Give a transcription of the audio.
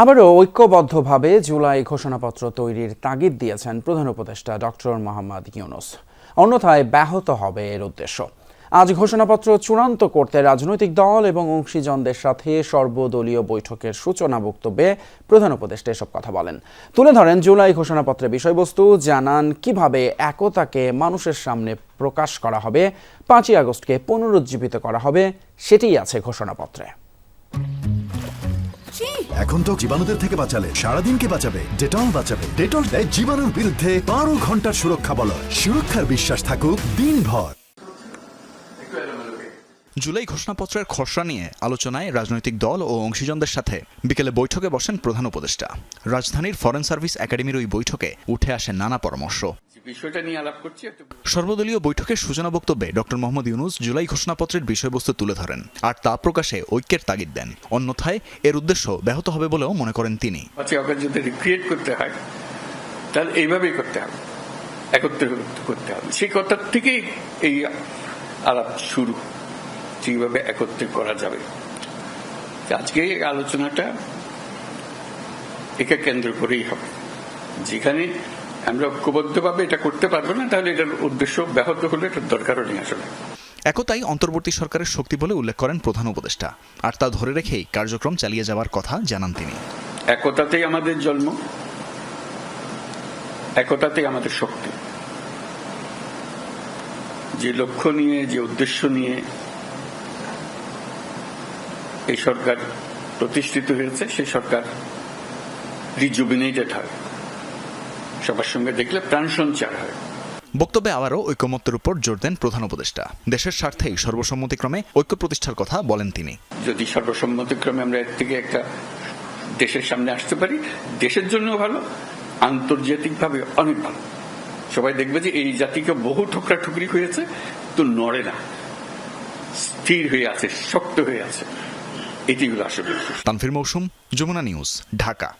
আবারও ঐক্যবদ্ধভাবে জুলাই ঘোষণাপত্র তৈরির তাগিদ দিয়েছেন প্রধান উপদেষ্টা ডক্টর মোহাম্মদ ইউনুস। অন্যথায় ব্যাহত হবে এর উদ্দেশ্য। আজ ঘোষণাপত্র চূড়ান্ত করতে রাজনৈতিক দল এবং অংশীজনদের সাথে সর্বদলীয় বৈঠকের সূচনা বক্তব্যে প্রধান উপদেষ্টা এসব কথা বলেন। তুলে ধরেন, জুলাই ঘোষণাপত্রের বিষয়বস্তু, জানান কীভাবে একতাকে মানুষের সামনে প্রকাশ করা হবে, পাঁচই আগস্টকে পুনরুজ্জীবিত করা হবে, সেটিই আছে ঘোষণাপত্রে। এখন তো জীবাণুদের থেকে বাঁচালে, সারাদিনকে বাঁচাবে, ডেটল বাঁচাবে। ডেটল দেয় জীবাণুর বিরুদ্ধে বারো ঘণ্টার সুরক্ষা বল সুরক্ষার বিশ্বাস থাকুক দিনভর। জুলাই ঘোষণাপত্রের খসড়া নিয়ে আলোচনায় রাজনৈতিক দল ও অংশীজনদের সাথে বিকেলে বৈঠকে বসেন প্রধান উপদেষ্টা। রাজধানীর ফরেন সার্ভিস একাডেমির ওই বৈঠকে উঠে আসে নানা পরামর্শ। বিষয়টা নিয়ে আলাপ করছি সর্বদলীয় বৈঠকের সূচনা বক্তব্যে ডক্টর মোহাম্মদ ইউনুস জুলাই ঘোষণাপত্রের বিষয়বস্তু তুলে ধরেন আর তা প্রকাশে ঐক্যের তাগিদ দেন। অন্যথায় এর উদ্দেশ্য ব্যাহত হবে বলেও মনে করেন তিনি। পাঁচই যদি রিক্রিয়েট করতে হয় তাহলে এইভাবেই করতে হবে। একত্রে করতে হবে। সেই কথার থেকেই এই আলাপ শুরু। যেভাবে একত্রে করা যাবে। আজকে আলোচনাটা একে কেন্দ্র করেই হবে। যেখানে আমরা ঐক্যবদ্ধভাবে এটা করতে পারব না তাহলে এটার উদ্দেশ্য ব্যাহত হলে এটার দরকারও নেই আসলে। একতাই অন্তর্বর্তী সরকারের শক্তি বলে উল্লেখ করেন প্রধান উপদেষ্টা। আর তা ধরে রেখেই কার্যক্রম চালিয়ে যাওয়ার কথা জানান তিনি। একতাতেই আমাদের জন্ম একতাতেই আমাদের শক্তি। যে লক্ষ্য নিয়ে যে উদ্দেশ্য নিয়ে এই সরকার প্রতিষ্ঠিত হয়েছে সেই সরকার রিজুবিনেটেড হয়। সবার সঙ্গে দেখলে প্রাণ সঞ্চার হয়। বক্তব্যে আবারও ঐকমত্যের উপর জোর দেন প্রধান উপদেষ্টা। দেশের স্বার্থেই সর্বসম্মতিক্রমে ঐক্য প্রতিষ্ঠার কথা বলেন তিনি। যদি সর্বসম্মতিক্রমে আমরা এর থেকে একটা দেশের সামনে আসতে পারি দেশের জন্য ভালো আন্তর্জাতিকভাবে অনেক ভালো। সবাই দেখবে যে এই জাতিকে বহু ঠোকরা ঠুকরি হয়েছে তো নড়ে না। স্থির হয়ে আছে শক্ত হয়ে আছে। এটি হলো আসলে তানফির মৌসুম যমুনা নিউজ ঢাকা।